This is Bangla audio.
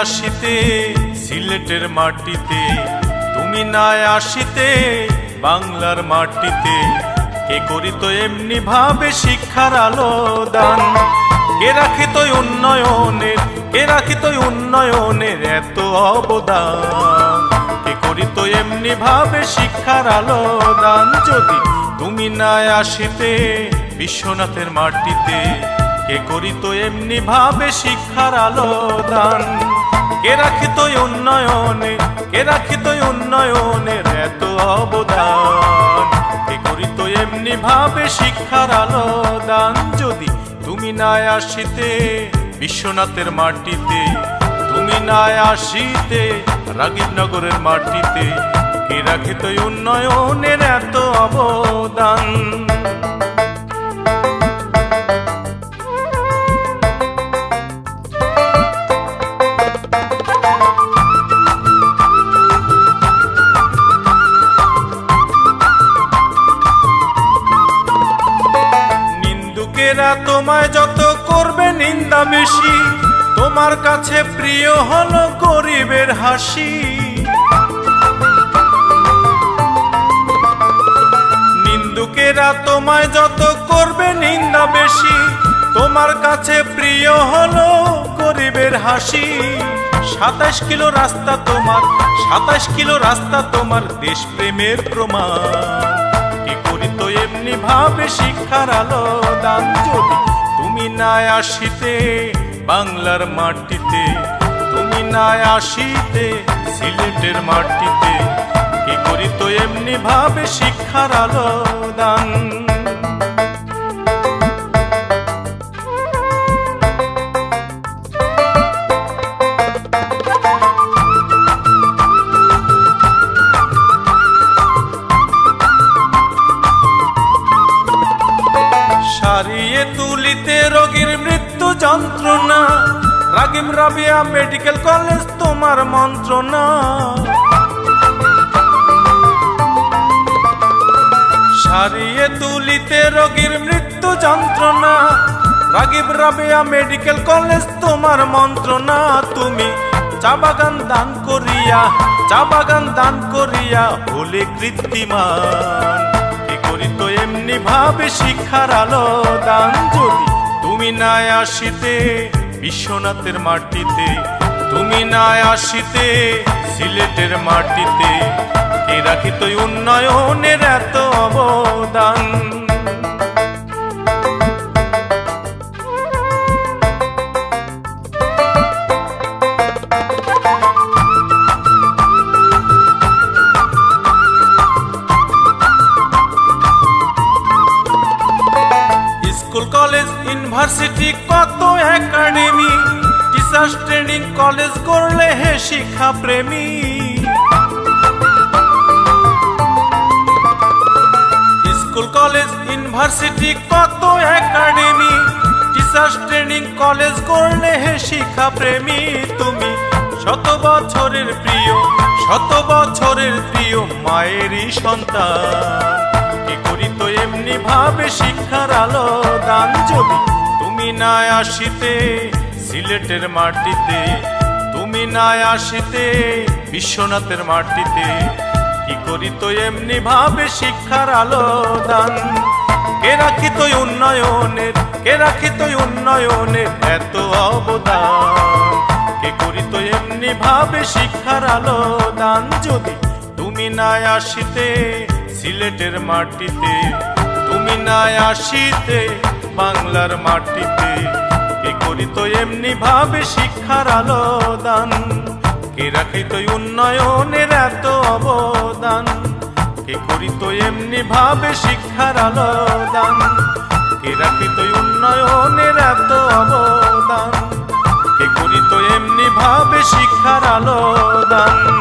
আসিতে সিলেটের মাটিতে। তুমি নাই আসিতে বাংলার মাটিতে। কে করিত এমনি ভাবে শিক্ষার আলো দান কে রাখিত উন্নয়নের, কে রাখিত উন্নয়নের এত অবদান? কে করিত এমনি ভাবে শিক্ষার আলো দান যদি তুমি নাই আসিতে বিশ্বনাথের মাটিতে, কে করিত এমনি ভাবে শিক্ষার আলো দান কে রাখিত উন্নয়নে, কে রাখিত উন্নয়নের এত অবদান? কে করিত এমনি ভাবে শিক্ষার আলো দান? যদি তুমি নাই আসিতে বিশ্বনাথের মাটিতে, তুমি নাই আসিতে রাগীবনগরের মাটিতে, কে রাখিত উন্নয়নের এত অবদান? নিন্দুকেরা তোমায় যত করবে নিন্দা বেশি, তোমার কাছে প্রিয় হলো গরিবের হাসি। নিন্দুকেরা, তোমায় যত করবে নিন্দা বেশি, তোমার কাছে প্রিয় হলো গরিবের হাসি। সাতাশ কিলো রাস্তা তোমার, সাতাশ কিলো রাস্তা তোমার দেশপ্রেমের প্রমাণ। কি তো এমনি ভাবে শিক্ষার আলো দান। যদি তুমি না আসিতে বাংলার মাটিতে, তুমি না আসিতে সিলেটের মাটিতে, কি করিত এমনি ভাবে শিক্ষার আলো দান? সারিয়ে তুলিতে রোগীর মৃত্যু যন্ত্রণা। রাগিম রাবিয়া মেডিকেল কলেজ তোমার মন্ত্রণা। সারিয়ে তুলিতে রোগীর মৃত্যু যন্ত্রণা। রাগিব রাবিয়া মেডিকেল কলেজ তোমার মন্ত্রণা। তুমি চা বাগান দান করিয়া, চা বাগান দান করিয়া, হলে কৃত্রিমান। এমনি ভাবে শিক্ষার আলো দান যদি। তুমি নাই আসিতে বিশ্বনাথের মাটিতে। তুমি নাই আসিতে সিলেটের মাটিতে। কে রাখিত উন্নয়নের এত অবদান? ইউনিভার্সিটি কত একাডেমি টিচার্স ট্রেনিং কলেজ করলে হে শিক্ষা প্রেমী। স্কুল কলেজ ইউনিভার্সিটি কত একাডেমি টিচার্স ট্রেনিং কলেজ করলে হে শিক্ষা প্রেমী। তুমি শত বছরের প্রিয়, শত বছরের প্রিয় মায়েরই সন্তান। কি করিত এমনি ভাবে শিক্ষার আলো দান যদি নাই আসিতে সিলেটের মাটিতে। তুমি নাই আসিতে বিশ্বনাথের মাটিতে। কি করিত এমনি ভাবে শিক্ষার আলো দান? কে রাখিত উন্নয়নের, কে রাখিত উন্নয়নের এত অবদান? কে করিত এমনি ভাবে শিক্ষার আলো দান? যদি তুমি নাই আসিতে সিলেটের মাটিতে। তুমি নাই আসিতে বাংলার মাটিতে। কে করিত এমনি ভাবে শিক্ষার আলো দান কে রাখিত উন্নয়নের এত অবদান? কে করিত এমনি ভাবে শিক্ষার আলো দান কে রাখিত উন্নয়নের এত অবদান? কে করিত এমনি ভাবে শিক্ষার আলো দান